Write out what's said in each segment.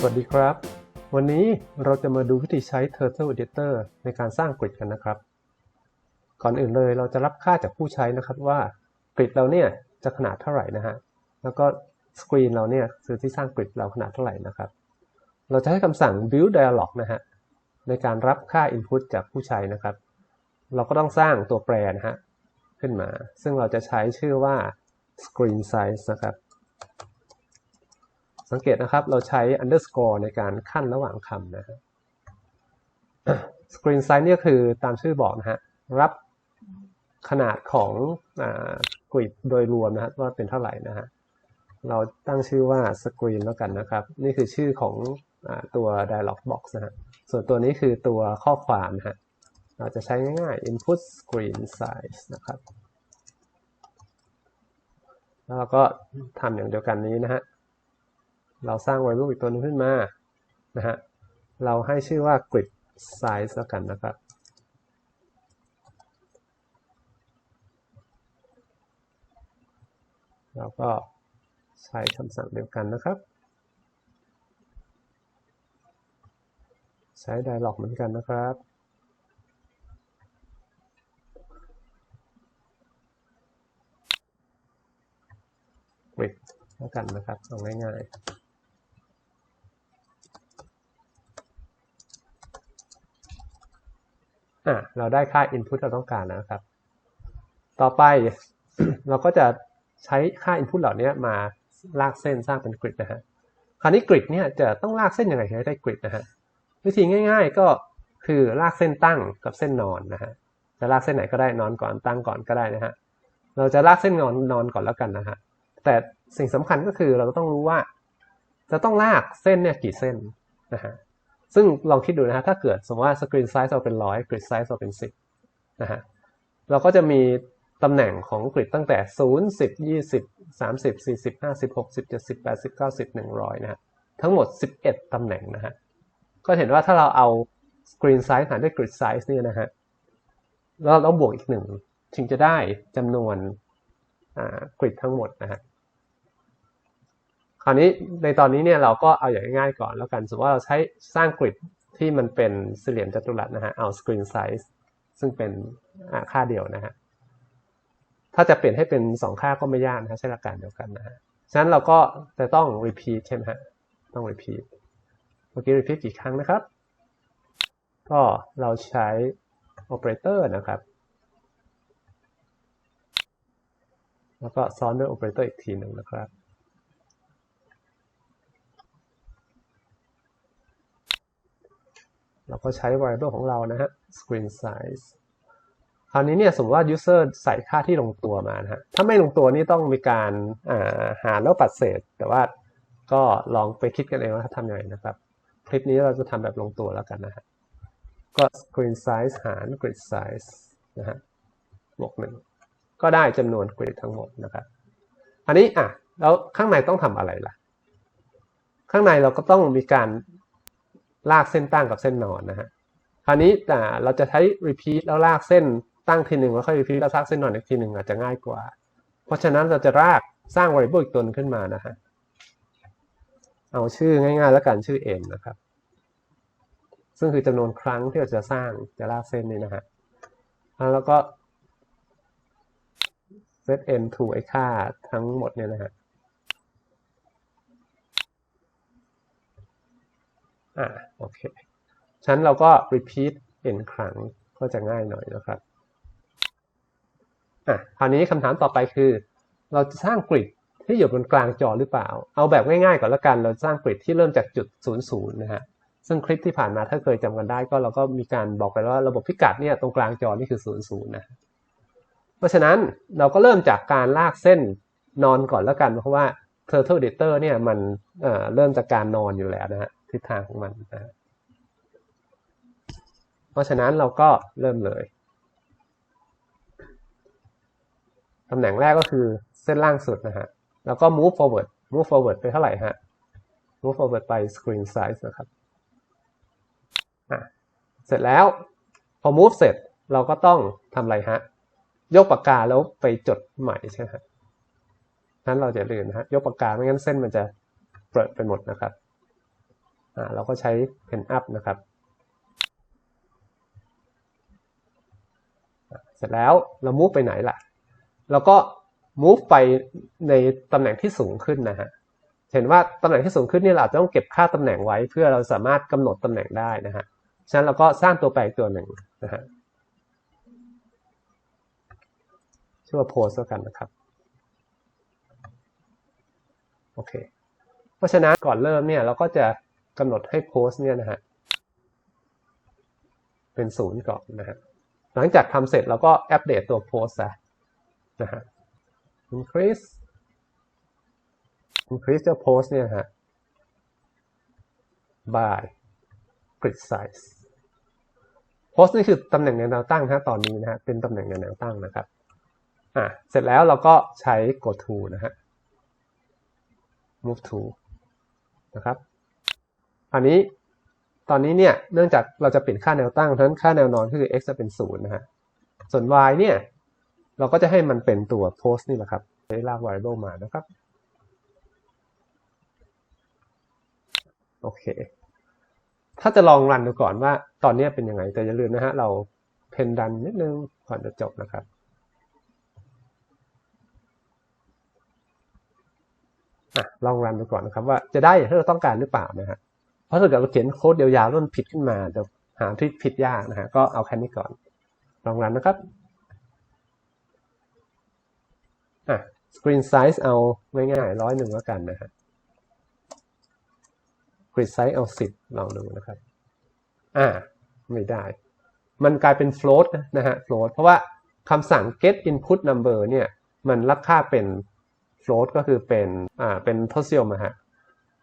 สวัสดีครับ วันนี้เราจะมาดูวิธีใช้ Turtle Editor ในการสร้างกริดกันนะครับ ก่อนอื่นเลยเราจะรับค่าจากผู้ใช้นะครับว่ากริดเราเนี่ยจะขนาดเท่าไหร่นะฮะ แล้วก็สกรีนเราเนี่ยคือที่สร้างกริดเราขนาดเท่าไหร่นะครับ เราจะให้คำสั่ง build dialog นะฮะในการรับค่า input จากผู้ใช้นะครับ เราก็ต้องสร้างตัวแปรนะฮะขึ้นมา ซึ่งเราจะใช้ชื่อว่า screen size นะครับ สังเกตนะครับ เราใช้ underscore ในการขั้นระหว่างคำนะฮะ screen size เนี่ยคือตามชื่อบอกนะฮะ รับขนาดของกริดโดยรวมนะฮะว่าเป็นเท่าไหร่นะฮะ เราตั้งชื่อว่า screen แล้วกันนะครับ นี่คือชื่อของอตัว dialog box นะฮะ ส่วนตัวนี้คือตัวข้อความนะฮะ เราจะใช้ง่ายๆ input screen size นะครับแล้วเราก็ทำอย่างเดียวกันนี้นะฮะ เราสร้าง variable อีกตัวนึงขึ้นมานะฮะเราให้ชื่อว่า grid size แล้วกันนะครับเราก็ใช้คำสั่งเดียวกันนะครับ ใช้ dialog เหมือนกันนะครับ grid แล้วกันนะครับเอาง่ายๆ อะเราได้ค่า input เราต้องการแล้วนะครับ ต่อไปเราก็จะใช้ค่า input เหล่านี้มาลากเส้นสร้างเป็น grid นะฮะ คราวนี้ grid เนี่ยจะต้องลากเส้นยังไงถึงจะได้ grid นะฮะ วิธีง่าย ๆ ก็คือลากเส้นตั้งกับเส้นนอนนะฮะ จะลากเส้นไหนก็ได้นอนก่อนตั้งก่อนก็ได้นะฮะ เราจะลากเส้นนอนนอนก่อนแล้วกันนะฮะ แต่สิ่งสำคัญก็คือเราต้องรู้ว่า จะต้องลากเส้นเนี่ยกี่เส้นนะฮะ ซึ่งลองคิดดูนะฮะถ้าเกิดสมมติว่า screen size เราเป็นร้อย grid size เราเป็นสิบนะฮะเราก็จะมีตำแหน่งของกริดตั้งแต่ 0 10 20 30 40 50 60 70 80 90 100 นะฮะทั้งหมด 11 ตำแหน่งนะฮะก็เห็นว่าถ้าเราเอา screen size หารด้วย grid size เนี่ยนะฮะแล้วเราบวกอีกหนึ่งถึงจะได้จำนวนกริดทั้งหมดนะฮะ ราวนี้ในตอนนี้เนี่ยเราก็เอาอย่างง่ายๆก่อนแล้วกันสมมติว่าเราใช้สร้างกริดที่มันเป็นสี่เหลี่ยมจัตุรัสนะฮะเอา screen size ซึ่งเป็นค่าเดียวนะฮะถ้าจะเปลี่ยนให้เป็น 2 ค่าก็ไม่ยากนะฮะใช้หลักการเดียวกันนะฮะฉะนั้นเราก็จะต้อง repeat ใช่ไหมฮะต้อง repeat เมื่อกี้ repeat กี่ครั้งนะครับ ก็เราใช้ operator นะครับ แล้วก็ซ้อนด้วย operator อีกทีหนึ่งนะครับ เราก็ใช้ variable ของเรานะฮะ screen size คราวนี้เนี่ยสมมติว่า user ใส่ค่าที่ลงตัวมานะฮะ ถ้าไม่ลงตัวนี่ต้องมีการหารแล้วปัดเศษ แต่ว่าก็ลองไปคิดกันเองว่าทำยังไงนะครับ คลิปนี้เราจะทำแบบลงตัวแล้วกันนะฮะ ก็ screen size หาร grid size นะฮะบวกหนึ่งก็ได้จำนวน grid ทั้งหมดนะครับ อันนี้อะแล้วข้างในต้องทำอะไรล่ะ ข้างในเราก็ต้องมีการ ลากเส้นตั้งกับเส้นนอนนะฮะคราวนี้แต่เราจะใช้ repeat แล้วลากเส้นตั้งทีหนึ่งแล้วค่อย repeat แล้วลากเส้นนอนอีกทีหนึ่งอาจจะง่ายกว่า เพราะฉะนั้นเราจะลากสร้าง variable อีกตัวนึงขึ้นมานะฮะเอาชื่อง่ายๆ แล้วกันชื่อ n นะครับ ซึ่งคือจำนวนครั้งที่เราจะสร้างจะลากเส้นนี้นะฮะแล้วก็ set n to ไอค่าทั้งหมดเนี่ยนะฮะ อ่าโอเคฉั้นเราก็ repeat n ครั้งก็จะง่ายหน่อยนะครับอะคราวนี้คำถามต่อไปคือ เราจะสร้างกริดที่อยู่บนกลางจอหรือเปล่า เอาแบบง่ายๆก่อนล้วกัน เราสร้างกริดที่เริ่มจากจุด00นะฮะซึ่งคลิปที่ผ่านมาถ้าเคยจำกันได้ก็เราก็มีการบอกไปว่าระบบพิกัดเนี่ยตรงกลางจอนี่คือ00นะเพราะฉะนั้นเราก็เริ่มจากการลากเส้นนอนก่อนล้วกัน เพราะว่า Turtle Editor เนี่ยมันเเริ่มจากการนอนอยู่แล้วนะฮะ ทิศทางของมันนะเพราะฉะนั้นเราก็เริ่มเลยตำแหน่งแรกก็คือเส้นล่างสุดนะฮะ แล้วก็ move forward move forward ไปเท่าไหร่ฮะ move forward ไป screen size นะครับเสร็จแล้ว พอ move เสร็จเราก็ต้องทำอะไรฮะ ยกปากกาแล้วไปจดใหม่ใช่ไหมฮะนั้นเราจะลืมนะฮะ ยกปากกาไม่งั้นเส้นมันจะเปิดไปหมดนะครับ เราก็ใช้ pen up นะครับ เสร็จแล้วเรา move ไปไหนล่ะ เราก็ move ไปในตำแหน่งที่สูงขึ้นนะฮะเห็นว่าตำแหน่งที่สูงขึ้นนี่เราอาจจะต้องเก็บค่าตำแหน่งไว้เพื่อเราสามารถกำหนดตำแหน่งได้นะฮะฉะนั้นเราก็สร้างตัวแปรอีกตัวหนึ่งนะฮะชื่อว่า post แล้วกันนะครับโอเคเพราะฉะนั้นก่อนเริ่มเนี่ยเราก็จะ กำหนดให้ post เนี่ยนะฮะเป็นศูนย์ก่อนนะฮะหลังจากทำเสร็จเราก็อัปเดตตัว post ซะนะฮะ increase increase เจ้า post เนี่ยฮะ by grid size post นี่คือตำแหน่งแนวตั้งนะตอนนี้นะฮะเป็นตำแหน่งแนวตั้งนะครับอะเสร็จแล้วเราก็ใช้ go to นะฮะ move to นะครับ อันนี้ตอนนี้เนี่ยเนื่องจากเราจะเปลี่ยนค่าแนวตั้งเพราะฉะนั้นค่าแนวนอนก็คือ x จะเป็น0นะฮะส่วน y เนี่ย เราก็จะให้มันเป็นตัว post นี่แหละครับใช้ลาก variable มานะครับโอเค ถ้าจะลองรันดูก่อนว่าตอนนี้เป็นยังไง แต่อย่าลืมนะฮะ เราเพนดันนิดนึงก่อนจะจบนะครับอะลองรันดูก่อนนะครับว่าจะได้อย่างที่เราต้องการหรือเปล่านะฮะ เพราะถ้าเกิดเราเขียนโค้ดยาวๆแล้วมันผิดขึ้นมาจะหาที่ผิดยากนะฮะก็เอาแค่นี้ก่อน ลองรันนะครับอะ screen size เอาง่ายๆร้อยหนึ่งแล้วกันนะฮะ grid size เอาสิบลองดูนะครับ อ่า ไม่ได้ มันกลายเป็น float นะฮะ float เพราะว่าคำสั่ง get input number เนี่ย มันรับค่าเป็น float ก็คือเป็น อ่า เป็นทศนิยมนะฮะ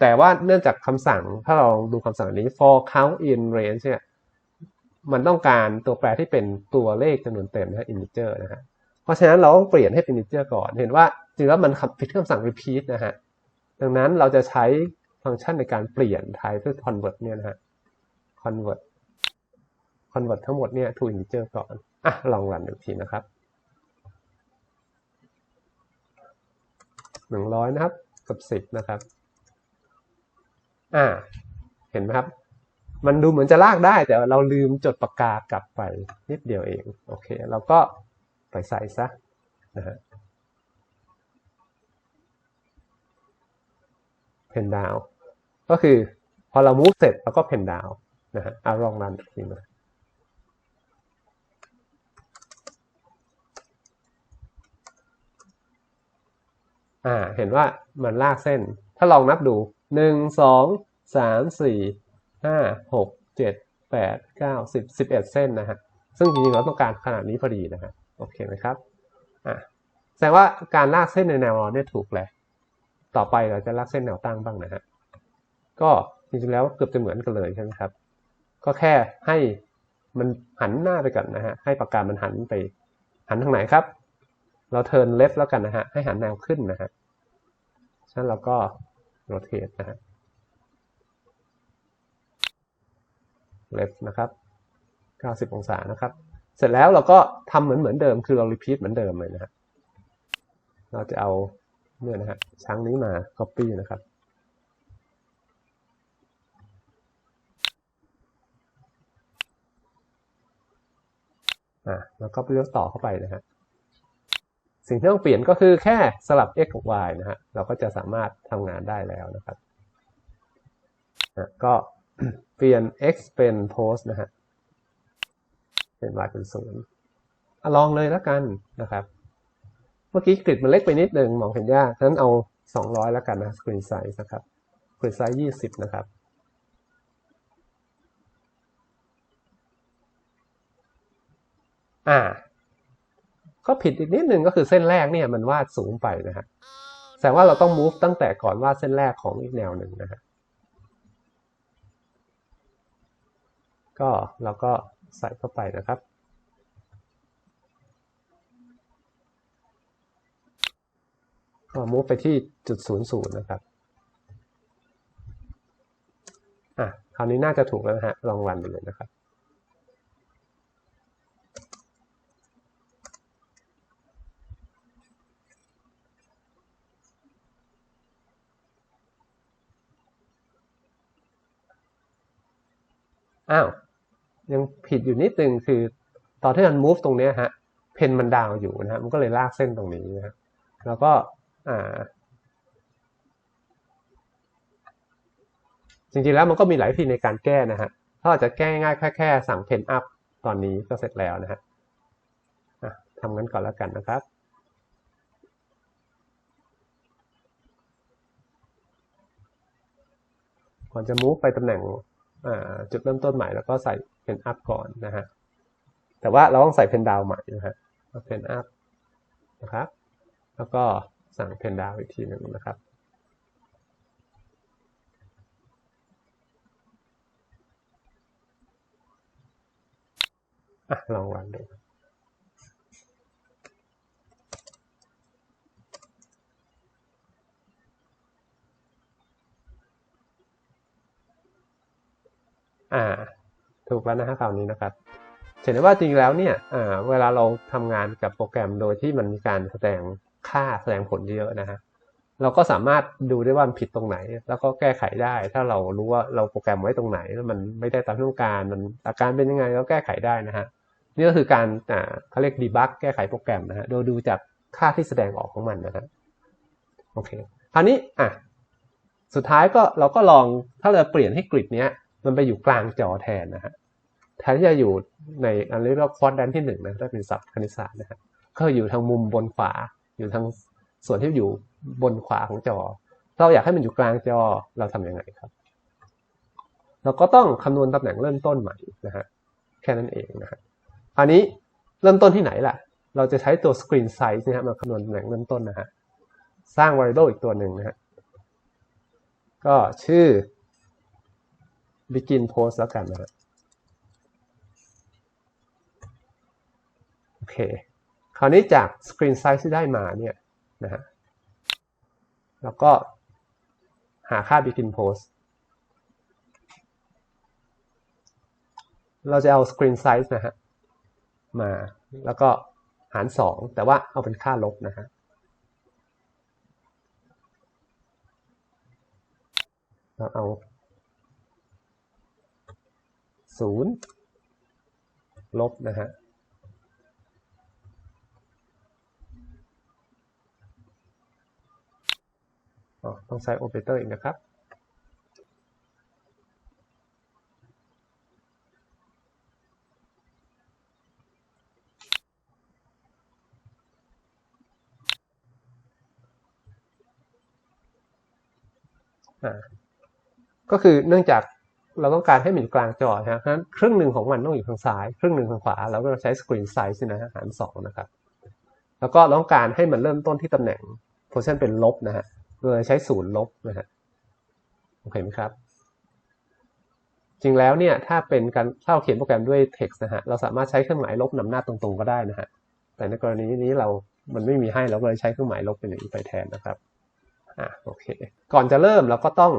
แต่ว่าเนื่องจากคำสั่งถ้าเราดูคำสั่งนี้ for count in range เนี่ยมันต้องการตัวแปรที่เป็นตัวเลขจำนวนเต็มนะฮะ integer นะฮะเพราะฉะนั้นเราต้องเปลี่ยนให้เป็น integer ก่อน เห็นว่าจริงแล้วมันผิดคำสั่ง repeat นะฮะดังนั้นเราจะใช้ฟังก์ชันในการเปลี่ยน type เพื่อ convert เนี่ยนะฮะ convert convert ทั้งหมดเนี่ย to integer ก่อนอะลองรันอีกทีนะครับหนึ่งร้อยนะครับกับสิบนะครับ อ่า เห็นไหมครับ มันดูเหมือนจะลากได้ แต่เราลืมจดปากกากลับไปนิดเดียวเอง โอเค เราก็ไปใส่ซะนะฮะเพนดาวก็คือพอเรา move เสร็จเราก็ pen down นะฮะอาลองรันอีกทีมาอ่า เห็นว่ามันลากเส้น ถ้าลองนับดู หนึ่งสองสามสี่ห้าหกเจ็ดแปดเก้าสิบสิบเอ็ดเส้นนะฮะซึ่งจริงๆเราต้องการขนาดนี้พอดีนะฮะโอเคไหมครับอ่าแสดงว่าการลากเส้นในแนวนอนเนี่ยถูกแล้วต่อไปเราจะลากเส้นแนวตั้งบ้างนะฮะก็จริงๆแล้วเกือบจะเหมือนกันเลยใช่ไหมครับ ก็แค่ให้มันหันหน้าไปก่อนนะฮะให้ปากกามันหันไป หันทางไหนครับ เราเทิร์นเลฟแล้วกันนะฮะให้หันแนวขึ้นนะฮะฉะนั้นเราก็ โรเทตนะฮะเลฟนะครับ 90 องศานะครับ เสร็จแล้วเราก็ทำเหมือนเหมือนเดิม คือเรา repeat เหมือนเดิมเลยนะฮะ เราจะเอาเนี่ยนะฮะช้างนี้มา copy นะครับ อะแล้วก็เลือกต่อเข้าไปนะฮะ สิ่งที่ต้องเปลี่ยนก็คือแค่สลับ x กับ y นะฮะเราก็จะสามารถทำงานได้แล้วนะครับนะก็เปลี่ยน x เป็น post นะฮะเป็น y เป็นศูนย์ลองเลยแล้วกันนะครับ เมื่อกี้กริดมันเล็กไปนิดนึงมองเห็นยากฉะนั้นเอา 200 แล้วกันนะ screen size นะครับ screen size 20 นะครับอ่า ก็ผิดอีกนิดนึงก็คือเส้นแรกเนี่ยมันวาดสูงไปนะฮะแสดงว่าเราต้อง move ตั้งแต่ก่อนวาดเส้นแรกของอีกแนวหนึ่งนะฮะก็เราก็ใส่เข้าไปนะครับ ก็ move ไปที่จุดศูนย์ศูนย์นะครับอะคราวนี้น่าจะถูกแล้วนะฮะลองรันดูเลยนะครับ อ้าว ยังผิดอยู่นิดนึงคือตอนที่มัน move ตรงเนี้ยฮะ เพนมันดาวอยู่นะฮะมันก็เลยลากเส้นตรงนี้นะฮะแล้วก็อ่าจริงๆแล้วมันก็มีหลายวิธีในการแก้นะฮะถ้าอาจจะแก้ง่ายแค่แค่สั่งเพนอัพตอนนี้ก็เสร็จแล้วนะฮะทำงั้นก่อนแล้วกันนะครับ ก่อนจะ move ไปตำแหน่ง จุดเริ่มต้นใหม่แล้วก็ใส่เพนอัพก่อนนะฮะแต่ว่าเราต้องใส่เพนดาวใหม่นะฮะเพนอัพนะครับ แล้วก็สั่งเพนดาวอีกทีหนึ่งนะครับอะลองวันดู อ่า ถูกแล้วนะฮะคราวนี้นะครับเห็นได้ว่าจริงแล้วเนี่ยอ่าเวลาเราทำงานกับโปรแกรมโดยที่มันมีการแสดงค่าแสดงผลเยอะนะฮะ เราก็สามารถดูได้ว่ามันผิดตรงไหน แล้วก็แก้ไขได้ ถ้าเรารู้ว่าเราโปรแกรมไว้ตรงไหน แล้วมันไม่ได้ตามที่ต้องการ มันอาการเป็นยังไงเราแก้ไขได้นะฮะ นี่ก็คือการอ่าเขาเรียกดีบักแก้ไขโปรแกรมนะฮะ โดยดูจากค่าที่แสดงออกของมันนะฮะ โอเค คราวนี้อะ สุดท้ายก็เราก็ลอง ถ้าเราเปลี่ยนให้กริดเนี้ย มันไปอยู่กลางจอแทนนะฮะแทนที่จะอยู่ในอันเรียกว่าควอดแดนที่หนึ่งนะถ้าเป็นศัพท์คณิตศาสตร์นะฮะก็อยู่ทางมุมบนขวา อยู่ทางส่วนที่อยู่บนขวาของจอ เราอยากให้มันอยู่กลางจอเราทำยังไงครับ เราก็ต้องคำนวณตำแหน่งเริ่มต้นใหม่นะฮะแค่นั้นเองนะฮะอันนี้เริ่มต้นที่ไหนล่ะ เราจะใช้ตัว screen size นะฮะมาคำนวณตำแหน่งเริ่มต้นนะฮะสร้าง variable อีกตัวหนึ่งนะฮะก็ชื่อ begin post แล้วกันนะฮะโอเค คราวนี้จาก screen size ที่ได้มาเนี่ยนะฮะแล้วก็หาค่า begin post เราจะเอา screen size นะฮะมาแล้วก็หาร 2 แต่ว่าเอาเป็นค่าลบนะฮะเราเอา 0ลบนะฮะต้องใช้โอเปอเรเตอร์อีกนะครับ ก็คือเนื่องจาก เราต้องการให้มันอยู่กลางจอนะเพราะฉะนั้นครึ่งหนึ่งของมันต้องอยู่ทางซ้าย ครึ่งหนึ่งทางขวาเราก็ใช้สกรีนไซส์นะฮะหารสองนะครับ แล้วก็ต้องการให้มันเริ่มต้นที่ตำแหน่งโพซิชันเป็นลบนะฮะเลยใช้ศูนย์ลบนะฮะโอเคไหมครับจริงแล้วเนี่ยถ้าเป็นการถ้าเราเขียนโปรแกรมด้วย text นะฮะเราสามารถใช้เครื่องหมายลบนำหน้าตรงๆก็ได้นะฮะแต่ในกรณีนี้เรา มันไม่มีให้เราก็เลยใช้เครื่องหมายลบเป็นอย่างนี้ไปแทนนะครับอะโอเค ก่อนจะเริ่มเราก็ต้อง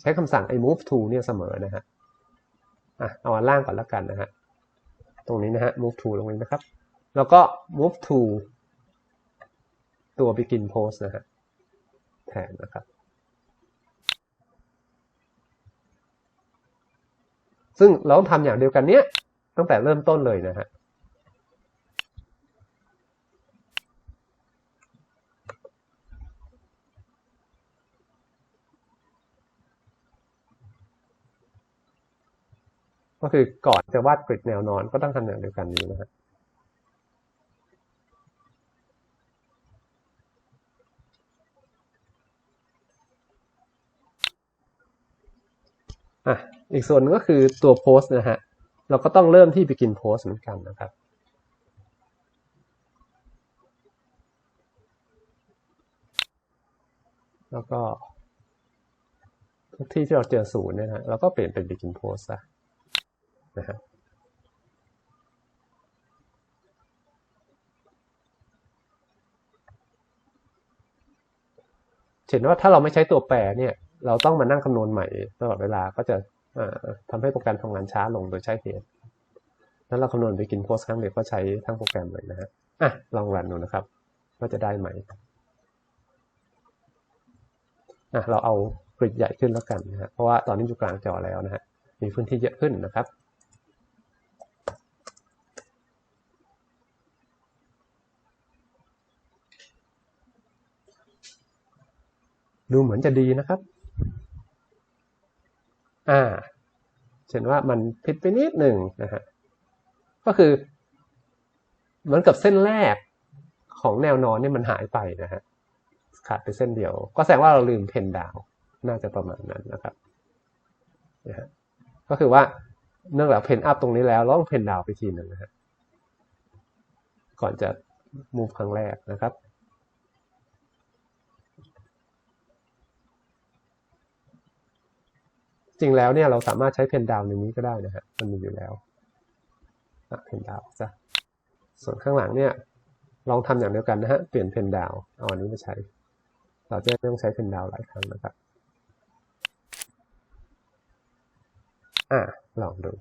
ใช้คำสั่งไอ้ move to เนี่ยเสมอนะฮะอะเอาอันล่างก่อนแล้วกันนะฮะตรงนี้นะฮะ move to ตรงนี้นะครับ แล้วก็ move to ตัว begin post นะฮะแทนนะครับ ซึ่งเราต้องทำอย่างเดียวกันเนี้ยตั้งแต่เริ่มต้นเลยนะฮะ ก็คือก่อนจะวาดกริดแนวนอนก็ต้องทำอย่างเดียวกันนี้นะฮะอะอีกส่วนนึงก็คือตัวโพสต์นะฮะเราก็ต้องเริ่มที่ begin post เหมือนกันนะครับแล้วก็ทุกที่ที่เราเจอศูนย์เนี่ยนะเราก็เปลี่ยนเป็น begin post ซะ นะฮะเห็นว่าถ้าเราไม่ใช้ตัวแปรเนี่ย เราต้องมานั่งคำนวณใหม่ตลอดเวลาก็จะทำให้โปรแกรมทำงานช้าลงโดยใช้เหตุนั้นเราคำนวณไปกินโพสครั้งเดียวก็ใช้ทั้งโปรแกรมเลยนะฮะอะลองรันดูนะครับว่าจะได้ไหมอะเราเอากริดใหญ่ขึ้นแล้วกันนะฮะเพราะว่าตอนนี้อยู่กลางจอแล้วนะฮะมีพื้นที่เยอะขึ้นนะครับ ดูเหมือนจะดีนะครับ อ่าเช่นว่ามันผิดไปนิดหนึ่งนะฮะ ก็คือ เหมือนกับเส้นแรกของแนวนอนเนี่ยมันหายไปนะฮะ ขาดไปเส้นเดียว ก็แสดงว่าเราลืมเพนดาว น่าจะประมาณนั้นนะครับนะฮะก็คือว่าเนื่องจากเพนอัพตรงนี้แล้วเราต้องเพนดาวไปทีหนึ่งนะฮะ ก่อนจะมูฟครั้งแรกนะครับ จริงแล้วเนี่ยเราสามารถใช้เพนดาวในนี้ก็ได้นะฮะมันมีอยู่แล้วเพนดาวจ้ะส่วนข้างหลังเนี่ยลองทำอย่างเดียวกันนะฮะเปลี่ยนเพนดาวเอาอันนี้มาใช้ เราจะไม่ต้องใช้เพนดาวหลายครั้งนะครับอ่าลองดู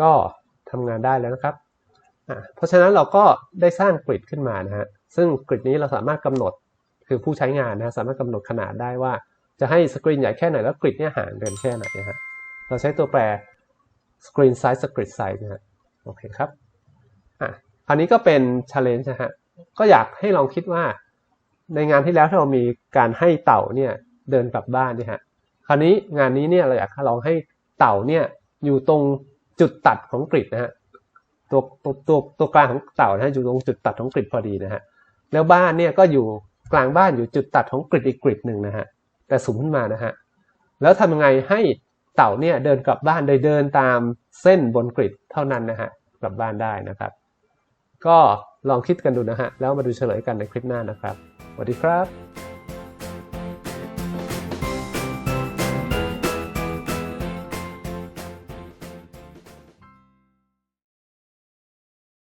ก็ทำงานได้แล้วนะครับ เพราะฉะนั้นเราก็ได้สร้างกริดขึ้นมานะฮะ ซึ่งกริดนี้เราสามารถกำหนดคือผู้ใช้งานนะสามารถกำหนดขนาดได้ว่า จะให้สกรีนใหญ่แค่ไหนแล้วกริดเนี่ยห่างกันแค่ไหนนะฮะ เราใช้ตัวแปร screen size grid size นะฮะ โอเคครับ อะคราวนี้ก็เป็น challenge นะฮะ ก็อยากให้ลองคิดว่าในงานที่แล้วที่เรามีการให้เต่าเนี่ยเดินกลับบ้านเนี่ยฮะ คราวนี้งานนี้เนี่ยเราอยากลองให้เต่าเนี่ยอยู่ตรง จุดตัดของกริดนะฮะตัวตัวตัวตัวกลางของเต่านะฮะอยู่ตรงจุดตัดของกริดพอดีนะฮะแล้วบ้านเนี่ยก็อยู่กลางบ้านอยู่จุดตัดของกริดอีกกริดหนึ่งนะฮะแต่สูงขึ้นมานะฮะแล้วทำยังไงให้เต่าเนี่ยเดินกลับบ้านโดยเดินตามเส้นบนกริดเท่านั้นนะฮะกลับบ้านได้นะครับ ก็ลองคิดกันดูนะฮะแล้วมาดูเฉลยกันในคลิปหน้านะครับสวัสดีครับ